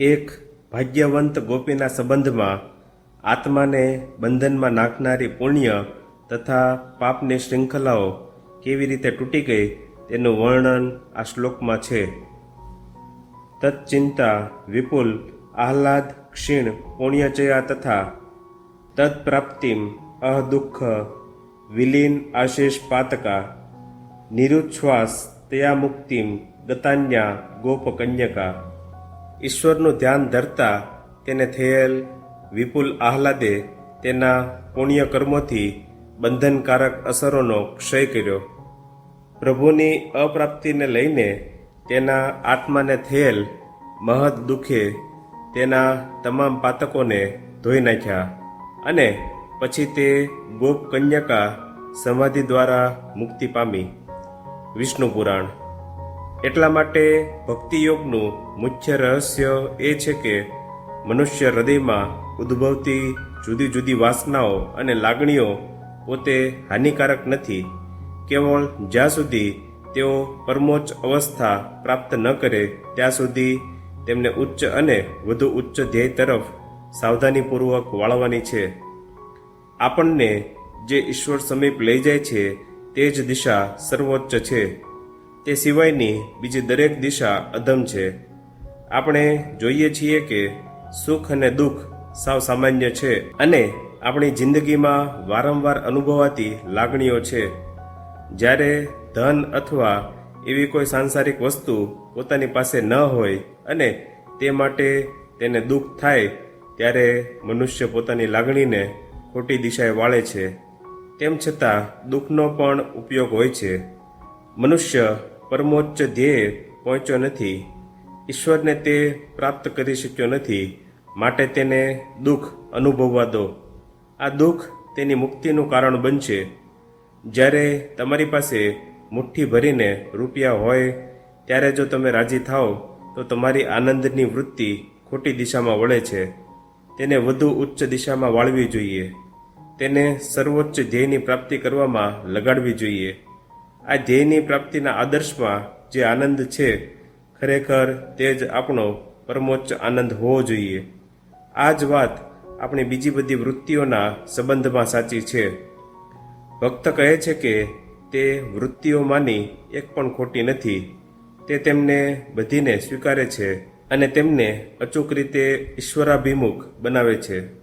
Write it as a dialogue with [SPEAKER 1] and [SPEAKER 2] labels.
[SPEAKER 1] એક ભાગ્યવંત ગોપીના સંબંધમાં આત્માને બંધનમાં નાખનારી પુણ્ય તથા પાપની શૃંખલાઓ કેવી રીતે તૂટી ગઈ તેનું વર્ણન આ શ્લોકમાં છે. તત્ચિંતા, વિપુલ, આહલાદ, ક્ષીણ પુણ્યચયા તથા તત્પ્રાપ્તિમ, અહદુઃખ, વિલીન આશીષ પાતકા, નિરુચ્છ્વાસ તયા મુક્તિમ ગતાન્યા ગોપકન્યકા. ઈશ્વરનું ધ્યાન ધરતા તેને થયેલ વિપુલ આહલાદે તેના પુણ્ય કર્મોથી બંધનકારક અસરોનો ક્ષય કર્યો. પ્રભુની અપ્રાપ્તિને લઈને તેના આત્માને થયેલ મહદ દુઃખે તેના તમામ પાતકોને ધોઈ નાખ્યા અને પછી તે ગોપ કન્યકા સમાધિ દ્વારા મુક્તિ પામી. વિષ્ણુ પુરાણ. એટલા માટે ભક્તિયોગનું મુખ્ય રહસ્ય એ છે કે મનુષ્ય હૃદયમાં ઉદ્ભવતી જુદી જુદી વાસનાઓ અને લાગણીઓ પોતે હાનિકારક નથી. કેવળ જ્યાં સુધી તેઓ પરમોચ્ચ અવસ્થા પ્રાપ્ત ન કરે, ત્યાં સુધી તેમને ઉચ્ચ અને વધુ ઉચ્ચ ધ્યેય તરફ સાવધાનીપૂર્વક વાળવાની છે. આપણને જે ઈશ્વર સમીપ લઈ જાય છે, તે જ દિશા સર્વોચ્ચ છે. તે સિવાયની બીજી દરેક દિશા અધમ છે. આપણે જોઈએ છીએ કે સુખ અને દુઃખ સાવ સામાન્ય છે અને આપણી જિંદગીમાં વારંવાર અનુભવાતી લાગણીઓ છે. જ્યારે ધન અથવા એવી કોઈ સાંસારિક વસ્તુ પોતાની પાસે ન હોય અને તે માટે તેને દુઃખ થાય, ત્યારે મનુષ્ય પોતાની લાગણીને ખોટી દિશાએ વાળે છે. તેમ છતાં દુઃખનો પણ ઉપયોગ હોય છે. મનુષ્ય પરમોચ્ચ ધ્યેય પહોંચ્યો નથી. ઈશ્વરને તે પ્રાપ્ત કરી શક્યો નથી. માટે તેને દુઃખ અનુભવવા દો. આ દુઃખ તેની મુક્તિનું કારણ બનશે. જ્યારે તમારી પાસે મુઠ્ઠી ભરીને રૂપિયા હોય, ત્યારે જો તમે રાજી થાઓ, તો તમારી આનંદની વૃત્તિ ખોટી દિશામાં વળે છે. તેને વધુ ઉચ્ચ દિશામાં વાળવી જોઈએ. તેને સર્વોચ્ચ ધ્યેયની પ્રાપ્તિ કરવામાં લગાડવી જોઈએ. આ ધ્યેયની પ્રાપ્તિના આદર્શમાં જે આનંદ છે, ખરેખર તે જ આપણો પરમોચ્ચ આનંદ હોવો જોઈએ. આ જ વાત આપણી બીજી બધી વૃત્તિઓના સંબંધમાં સાચી છે. ભક્ત કહે છે કે તે વૃત્તિઓમાંની એક પણ ખોટી નથી. તે તેમને બધીને સ્વીકારે છે અને તેમને અચૂક રીતે ઈશ્વરાભિમુખ બનાવે છે.